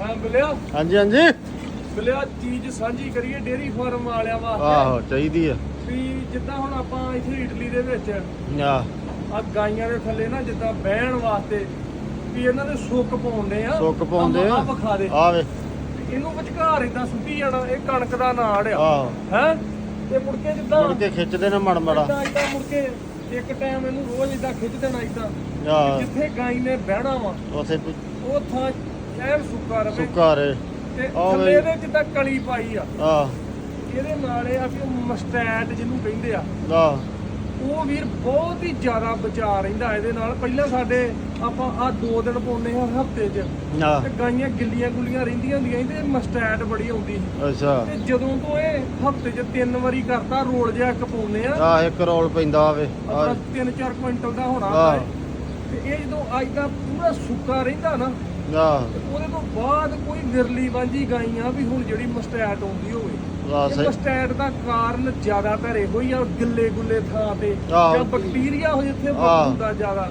ਹਾਂ ਬਿਲਿਆ ਹਾਂਜੀ ਹਾਂਜੀ। ਬਿਲਿਆ ਚੀਜ਼ ਸਾਂਝੀ ਕਰੀਏ ਡੇਰੀ ਫਾਰਮ ਵਾਲਿਆਂ ਵਾਸਤੇ। ਆਹੋ ਚਾਹੀਦੀ ਆ। ਵੀ ਜਿੱਦਾਂ ਹੁਣ ਆਪਾਂ ਇੱਥੇ ਇਟਲੀ ਦੇ ਵਿੱਚ ਆ ਆ ਗਾਈਆਂ ਦੇ ਥੱਲੇ ਨਾ ਜਿੱਦਾਂ ਬਹਿਣ ਵਾਸਤੇ ਵੀ ਇਹਨਾਂ ਦੇ ਸੁੱਕ ਪਾਉਂਦੇ ਆ ਸੁੱਕ ਪਾਉਂਦੇ ਆ। ਆ ਵਿਖਾ ਦੇ। ਆ ਵੇ। ਤੇ ਇਹਨੂੰ ਵਿਚਕਾਰ ਇਦਾਂ ਸੁੱਟੀ ਜਾਣਾ ਇਹ ਕਣਕ ਦਾ ਨਾੜ ਆ। ਆਹੋ। ਹੈ? ਤੇ ਮੁੜ ਕੇ ਜਿੱਦਾਂ ਮੁੜ ਕੇ ਖਿੱਚਦੇ ਨੇ ਮੜ ਮੜਾ। ਇਦਾਂ ਇਦਾਂ ਮੁੜ ਕੇ ਇੱਕ ਟਾਈਮ ਇਹਨੂੰ ਰੋਜ਼ ਇਦਾਂ ਖਿੱਚ ਦੇਣਾ ਇਦਾਂ ਆ ਜਿੱਥੇ ਗਾਈ ਨੇ ਬਹਿਣਾ ਵਾ ਉਥੇ ਉਹ ਥਾਂ ਐਨ ਸੁੱਕਾ ਰਵੇ। ਸੁੱਕਾ ਰੇ ਤੇ ਆਹ ਥੱਲੇ ਵੇ। ਇਹਦੇ ਜਿੱਦਾਂ ਕਲੀ ਪਾਈ ਆ। ਆ ਇਹਦੇ ਨਾਲ ਇਹ ਆ ਕਿ ਮਸਟੈਟ ਜਿਹਨੂੰ ਕਹਿੰਦੇ ਆ। ਆ ਉਹ ਵੀਰ ਬਹੁਤ ਹੀ ਜ਼ਿਆਦਾ ਬਚਾ ਰਹਿੰਦਾ ਇਹਦੇ ਨਾਲ। ਪਹਿਲਾਂ ਸਾਡੇ ਆਪਾਂ ਆ ਦੋ ਦਿਨ ਪਾਉਂਦੇ ਆ ਹਫ਼ਤੇ 'ਚ। ਆ ਤੇ ਗਾਈਆਂ ਗਿੱਲੀਆਂ ਗੁੱਲੀਆਂ ਰਹਿੰਦੀਆਂ ਹੁੰਦੀਆਂ ਸੀ ਤੇ ਮਸਟੈਟ ਬੜੀ ਆਉਂਦੀ ਸੀ। ਅੱਛਾ। ਤੇ ਜਦੋਂ ਤੋਂ ਇਹ ਹਫ਼ਤੇ 'ਚ ਤਿੰਨ ਵਾਰੀ ਕਰਤਾ ਰੋਲ ਜਿਹਾ ਇੱਕ ਪਾਉਂਦੇ ਆ। ਆ ਇੱਕ ਰੋਲ ਪੈਂਦਾ ਆਵੇ ਆਪਣਾ 3-4 ਕੁਇੰਟਲ ਦਾ ਹੋਣਾ ਆਹ। ਹੁੰਦਾ ਇਹ। ਤੇ ਇਹ ਜਦੋਂ ਅੱਜ ਦਾ ਪੂਰਾ ਸੁੱਕਾ ਰਹਿੰਦਾ ਨਾ ਆ ਤੇ ਉਹਦੇ ਤੋਂ ਬਾਅਦ ਕੋਈ ਵਿਰਲੀ ਵਾਂਝੀ ਗਾਈਆਂ ਵੀ ਹੁਣ ਜਿਹੜੀ ਮਸਟੈਟ ਆਉਂਦੀ ਹੋਵੇ। ਆ ਇਹ ਸਹੀ। ਮਸਟੈਟ ਦਾ ਕਾਰਨ ਜ਼ਿਆਦਾਤਰ ਇਹੋ ਹੀ ਆ ਗਿੱਲੇ ਗੁੱਲੇ ਥਾਂ ਤੇ। ਆਹੋ। ਜਾਂ ਬੈਕਟੀਰੀਆ ਹੋ ਜਿੱਥੇ ਆਹ। ਹੁੰਦਾ ਜ਼ਿਆਦਾ।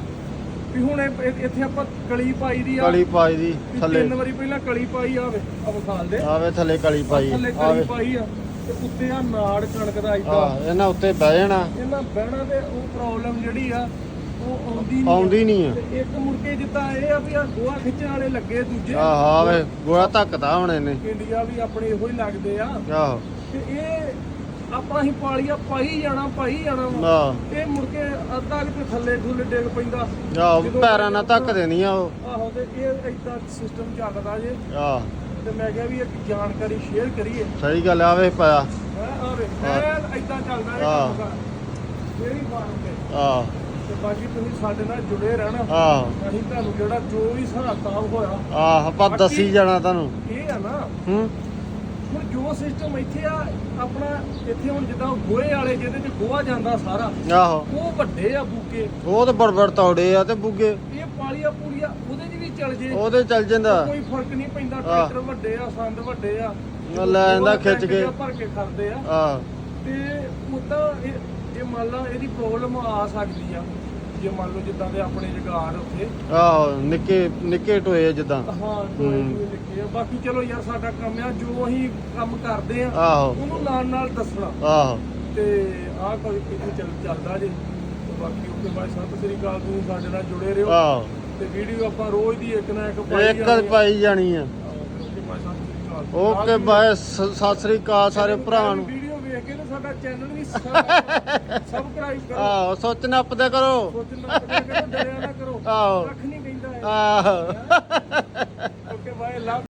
ਵੀ ਹੁਣ ਇਹ- ਇਹ- ਇੱਥੇ ਆਪਾਂ ਕਲੀ ਪਾਈ ਦੀ ਆ। ਕਲੀ ਪਾਈ ਦੀ ਵੀ ਥੱਲੇ। ਤਿੰਨ ਵਾਰੀ ਪਹਿਲਾਂ ਕਲੀ ਪਾਈ ਆਵੇ ਆ ਵਿਖਾਲ ਦੇ। ਆਵੇ ਥੱਲੇ ਕਲੀ ਪਾਈ। ਥੱਲੇ ਆਵੇ। ਕਲੀ ਪਾਈ ਆ ਤੇ ਉੱਤੇ ਆ ਨਾੜ ਕਣਕ ਦਾ ਇਦਾਂ ਇਹਨਾਂ ਉੱਤੇ ਬਹਿ ਜਾਣਾ। ਇਹਨਾਂ ਬਹਿਣਾ ਤੇ ਉਹ ਪ੍ਰੋਬਲਮ ਜਿਹੜੀ ਆ ਉਹ ਆਉਂਦੀ ਨਹੀਂ ਆਉਂਦੀ ਨਹੀਂ ਆ। ਤੇ ਇੱਕ ਮੁੜ ਕੇ ਜਿੱਦਾਂ ਇਹ ਆ ਵੀ ਆ ਗੋਹਾ ਖਿੱਚਣ ਵਾਲੇ ਲੱਗੇ ਦੂਜੇ। ਆਹ ਆਵੇ ਗੋਆ ਧੱਕਦਾ ਹੁਣ ਇਹਨੇ। ਇੰਡੀਆ ਵੀ ਆਪਣੇ ਇਹੋ ਹੀ ਲੱਗਦੇ ਆ। ਆਹੋ। ਤੇ ਇਹ ਆਪਾਂ ਹੀ ਪਾਲੀਆ ਪਾਈ ਜਾਣਾ ਪਾਈ ਜਾਣਾ ਵਾ। ਆ ਇਹ ਮੁੜ ਕੇ ਅੱਧਾ ਕਿਤੇ ਥੱਲੇ ਥੁੱਲੇ ਡਿੱਗ ਪੈਂਦਾ। ਆਹੋ ਜਦੋਂ ਪੈਰਾਂ ਨਾਲ ਧੱਕ ਦੇਣੀਆਂ ਉਹ। ਆਹੋ ਤੇ ਇਹ ਏਦਾਂ ਸਿਸਟਮ ਚੱਲਦਾ ਜੇ। ਆ ਤੇ ਮੈਂ ਕਿਹਾ ਵੀ ਇੱਕ ਜਾਣਕਾਰੀ ਸ਼ੇਅਰ ਕਰੀਏ। ਸਹੀ ਗੱਲ ਆਵੇ ਪਾਇਆ ਹੈ ਆਵੇ ਹਾਂ। ਐ ਏਦਾਂ ਚੱਲਦਾ ਇਹ ਹਾਂ। ਕੰਮ ਜਿਹੜੀ ਫਾਰਮ ਤੇ ਆ ਤੇ ਬਾਕੀ ਤੁਸੀਂ ਸਾਡੇ ਨਾਲ ਜੁੜੇ ਰਹਿਣਾ। ਆ ਅਸੀਂ ਤੁਹਾਨੂੰ ਜਿਹੜਾ ਜੋ ਵੀ ਹਿਸਾਬ ਕਿਤਾਬ ਹੋਇਆ ਆ ਆਪਾਂ ਦੱਸੀ ਜਾਣਾ ਤੁਹਾਨੂੰ। ਇਹ ਆ ਨਾ। ਹੂੰ। ਹੁਣ ਜੋ ਸਿਸਟਮ ਇੱਥੇ ਆ ਆਪਣਾ ਇੱਥੇ ਹੁਣ ਜਿੱਦਾਂ ਗੋਹੇ ਵਾਲੇ ਜਿਹਦੇ ਚ ਗੋਹਾ ਜਾਂਦਾ ਸਾਰਾ ਆਹੋ। ਉਹ ਵੱਡੇ ਆ ਬੂਕੇ। ਉਹ ਤੇ ਬੜਬੜ ਤੌੜੇ ਆ ਤੇ ਬੁੱਗੇ ਇਹ ਪਾਲੀਆਂ ਪੂਲੀਆਂ ਉਹਦੇ 'ਚ ਵੀ ਚੱਲ ਜੇ। ਉਹਦੇ ਚੱਲ ਜਾਂਦਾ। ਕੋਈ ਫ਼ਰਕ ਨਹੀਂ ਪੈਂਦਾ ਆਹ। ਟਰੈਕਟਰ ਵੱਡੇ ਆ ਸੰਦ ਵੱਡੇ ਆ। ਲੈ ਉਹ ਖਿੱਚ ਕੇ। ਭਰ ਕੇ ਖੜਦੇ ਆ। ਆ ਤੇ ਉਦਾਂ ਇਹ ਜੇ ਮੰਨ ਲਾ ਇਹਦੀ ਪ੍ਰੋਬਲਮ ਆ ਸਕਦੀ ਆ ਜੇ ਮੰਨ ਲਓ ਜਿੱਦਾਂ ਦੇ ਆਪਣੇ ਜਗਾਰ ਉੱਥੇ। ਆਹੋ ਨਿੱਕੇ ਨਿੱਕੇ ਟੋਏ ਆ ਜਿੱਦਾਂ। ਹਾਂ ਹੂੰ। ਆ। ਬਾਕੀ ਚਲੋ ਯਾਰ ਸਾਡਾ ਕੰਮ ਆ ਜੋ ਅਸੀਂ ਕੰਮ ਕਰਦੇ ਆ ਆਹੋ। ਉਹਨੂੰ ਨਾਲ ਨਾਲ ਦੱਸਣਾ। ਆਹੋ। ਤੇ ਆਹ ਕੋਈ ਕਿਤੇ ਚੱਲ ਚੱਲਦਾ ਜੇ। ਤੇ ਬਾਕੀ ਓਕੇ ਬਾਈ ਸਤਿ ਸ੍ਰੀ ਅਕਾਲ ਤੁਸੀਂ ਸਾਡੇ ਨਾਲ ਜੁੜੇ ਰਹੋ। ਆਹੋ। ਤੇ ਵੀਡੀਓ ਆਪਾਂ ਰੋਜ਼ ਦੀ ਇੱਕ ਨਾ ਇੱਕ ਪਾਈ ਇੱਕ ਜਾਣੀ ਆ। ਪਾਈ ਜਾਣੀ ਆ। ਓਕੇ ਬਾਈ ਸਤਿ ਸ੍ਰੀ ਅਕਾਲ। ਓਕੇ ਬਾਏ ਸ- ਸਤਿ ਸ੍ਰੀ ਅਕਾਲ ਸਾਰੇ ਭਰਾ ਨੂੰ। ਵੀਡੀਓ ਵੇਖ ਕੇ ਨਾ ਸਾਡਾ ਚੈਨਲ ਵੀ ਸਬਸਕ੍ਰਾਈਬ ਕਰੋ। ਆਹੋ ਕਰੋ। ਸੋਚਣਾ ਨਾ ਕਰੋ ਡਰਿਆ ਨਾ ਕਰੋ। ਆਹੋ। ਕੱਖ ਨਹੀਂ ਕਹਿੰਦਾ ਇਹ। ਆਹੋ। ਓਕੇ ਬਾਈ ਲਵ